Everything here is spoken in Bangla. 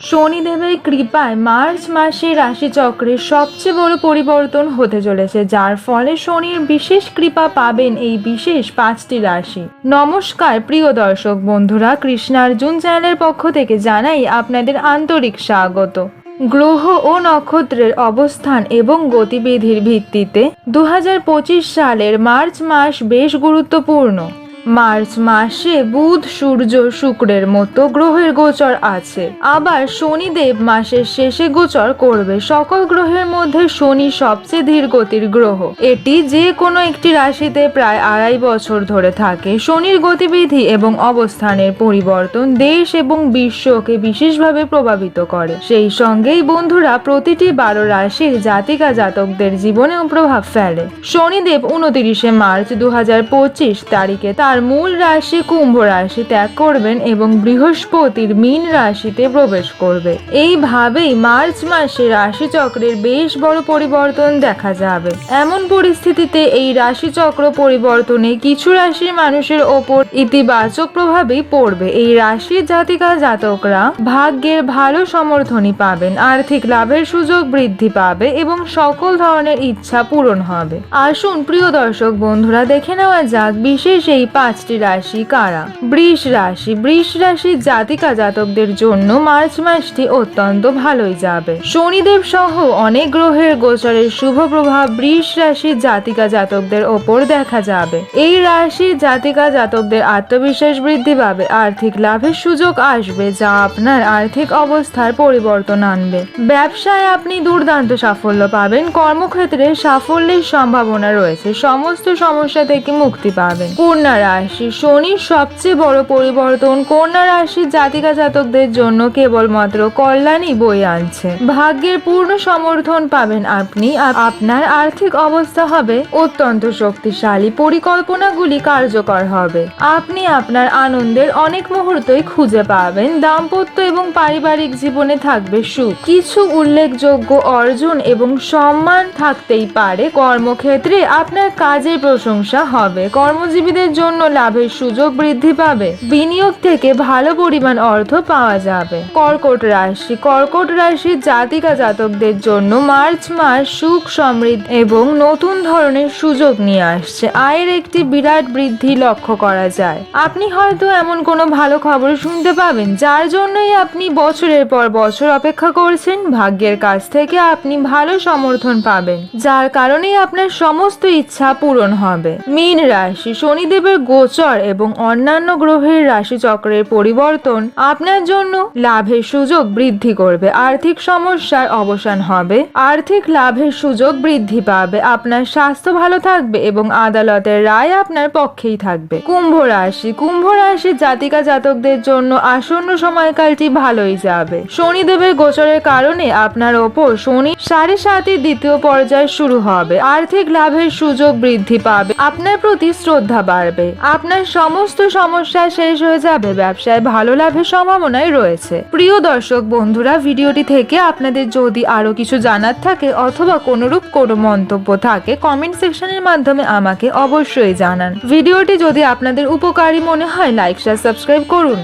শনিদেবের কৃপায় মার্চ মাসে রাশিচক্রের সবচেয়ে বড় পরিবর্তন হতে চলেছে, যার ফলে শনির বিশেষ কৃপা পাবেন এই বিশেষ পাঁচটি রাশি। নমস্কার, প্রিয় দর্শক বন্ধুরা, কৃষ্ণার্জুন চ্যানেলের পক্ষ থেকে জানাই আপনাদের আন্তরিক স্বাগত। গ্রহ ও নক্ষত্রের অবস্থান এবং গতিবিধির ভিত্তিতে দু হাজার পঁচিশ সালের মার্চ মাস বেশ গুরুত্বপূর্ণ। মার্চ মাসে বুধ, সূর্য, শুক্রের মতো গ্রহের গোচর আছে। আবার শনিদেব মাসের শেষে গোচর করবে। সকল গ্রহের মধ্যে শনি সবচেয়ে ধীর গতির গ্রহ। এটি যে কোনো একটি রাশিতে প্রায় আড়াই বছর ধরে থাকে। শনির গতিবিধি এবং অবস্থানের পরিবর্তন দেশ এবং বিশ্বকে বিশেষভাবে প্রভাবিত করে। সেই সঙ্গেই বন্ধুরা, প্রতিটি বারো রাশির জাতিকা জাতকদের জীবনেও প্রভাব ফেলে। শনিদেব উনতিরিশে মার্চ দু হাজার পঁচিশ তারিখে তার মূল রাশি কুম্ভ রাশি ত্যাগ করবেন এবং বৃহস্পতির মীন রাশিতে প্রবেশ করবে। এইভাবেই মার্চ মাসে রাশিচক্রের বেশ বড় পরিবর্তন দেখা যাবে। এমন পরিস্থিতিতে এই রাশিচক্র পরিবর্তনে কিছু রাশির মানুষের ওপর ইতিবাচক প্রভাবই পড়বে। এই রাশির জাতিকা জাতকরা ভাগ্যের ভালো সমর্থনই পাবেন, আর্থিক লাভের সুযোগ বৃদ্ধি পাবে এবং সকল ধরনের ইচ্ছা পূরণ হবে। আসুন প্রিয় দর্শক বন্ধুরা, দেখে নেওয়া যাক বিশেষ এই পাঁচটি রাশি কারা? বৃষ রাশি। বৃষ রাশির জাতিকা জাতকদের জন্য মার্চ মাসটি অত্যন্ত ভালোই যাবে। শনিদেব সহ অনেক গ্রহের গোচরের শুভ প্রভাব বৃষ রাশির জাতিকা জাতকদের ওপর দেখা যাবে। এই রাশির জাতিকা জাতকদের আত্মবিশ্বাস বৃদ্ধি পাবে, আর্থিক লাভের সুযোগ আসবে যা আপনার আর্থিক অবস্থার পরিবর্তন আনবে। ব্যবসায় আপনি দুর্দান্ত সাফল্য পাবেন, কর্মক্ষেত্রে সাফল্যের সম্ভাবনা রয়েছে, সমস্ত সমস্যা থেকে মুক্তি পাবেন। কন্যা রাশি শনির সবচেয়ে বড় পরিবর্তন কন্যা রাশির জাতিকা জাতকদের জন্য কেবলমাত্র কল্যাণই বই আনছে। ভাগ্যের পূর্ণ সমর্থন পাবেন আপনি। আপনার আর্থিক অবস্থা হবে অত্যন্ত শক্তিশালী। পরিকল্পনাগুলি কার্যকর হবে। আপনি আপনার আনন্দের অনেক মুহূর্তই খুঁজে পাবেন। দাম্পত্য এবং পারিবারিক জীবনে থাকবে সুখ। কিছু উল্লেখযোগ্য অর্জন এবং সম্মান থাকতেই পারে। কর্মক্ষেত্রে আপনার কাজের প্রশংসা হবে। কর্মজীবীদের জন্য লাভের সুযোগ বৃদ্ধি পাবে। বিনিয়োগ থেকে ভালো পরিমাণ অর্থ পাওয়া যাবে। কর্কট রাশি। কর্কট রাশির জাতিকা জাতকদের জন্য মার্চ মাস সুখ সমৃদ্ধি এবং নতুন ধরনের সুযোগ নিয়ে আসছে। আয়ের একটি বিরাট বৃদ্ধি লক্ষ্য করা যায়। আপনি হয়তো এমন কোনো ভালো খবর শুনতে পাবেন, যার জন্যই আপনি বছরের পর বছর অপেক্ষা করছেন। ভাগ্যের কাছ থেকে আপনি ভালো সমর্থন পাবেন, যার কারণেই আপনার সমস্ত ইচ্ছা পূরণ হবে। মীন রাশি। শনিদেবের গোচর এবং অন্যান্য গ্রহের রাশিচক্রের পরিবর্তন আপনার জন্য লাভের সুযোগ বৃদ্ধি করবে। আর্থিক সমস্যার অবসান হবে। আর্থিক লাভের সুযোগ বৃদ্ধি পাবে। আপনার স্বাস্থ্য ভালো থাকবে এবং আদালতের রায় আপনার পক্ষেই থাকবে। কুম্ভ রাশি। কুম্ভ রাশি জাতিকা জাতকদের জন্য আসন্ন সময়কালটি ভালোই যাবে। শনিদেবের গোচরের কারণে আপনার ওপর শনি সাড়ে সাতের দ্বিতীয় পর্যায় শুরু হবে। আর্থিক লাভের সুযোগ বৃদ্ধি পাবে। আপনার প্রতি শ্রদ্ধা বাড়বে। আপনার সমস্ত সমস্যা শেষ হয়ে যাবে। ব্যবসায় ভালো লাভের সম্ভাবনাই রয়েছে। প্রিয় দর্শক বন্ধুরা, ভিডিওটি থেকে আপনাদের যদি আরও কিছু জানার থাকে অথবা কোনোরূপ কোনো মন্তব্য থাকে কমেন্ট সেকশনের মাধ্যমে আমাকে অবশ্যই জানান। ভিডিওটি যদি আপনাদের উপকারী মনে হয় লাইক শেয়ার সাবস্ক্রাইব করুন।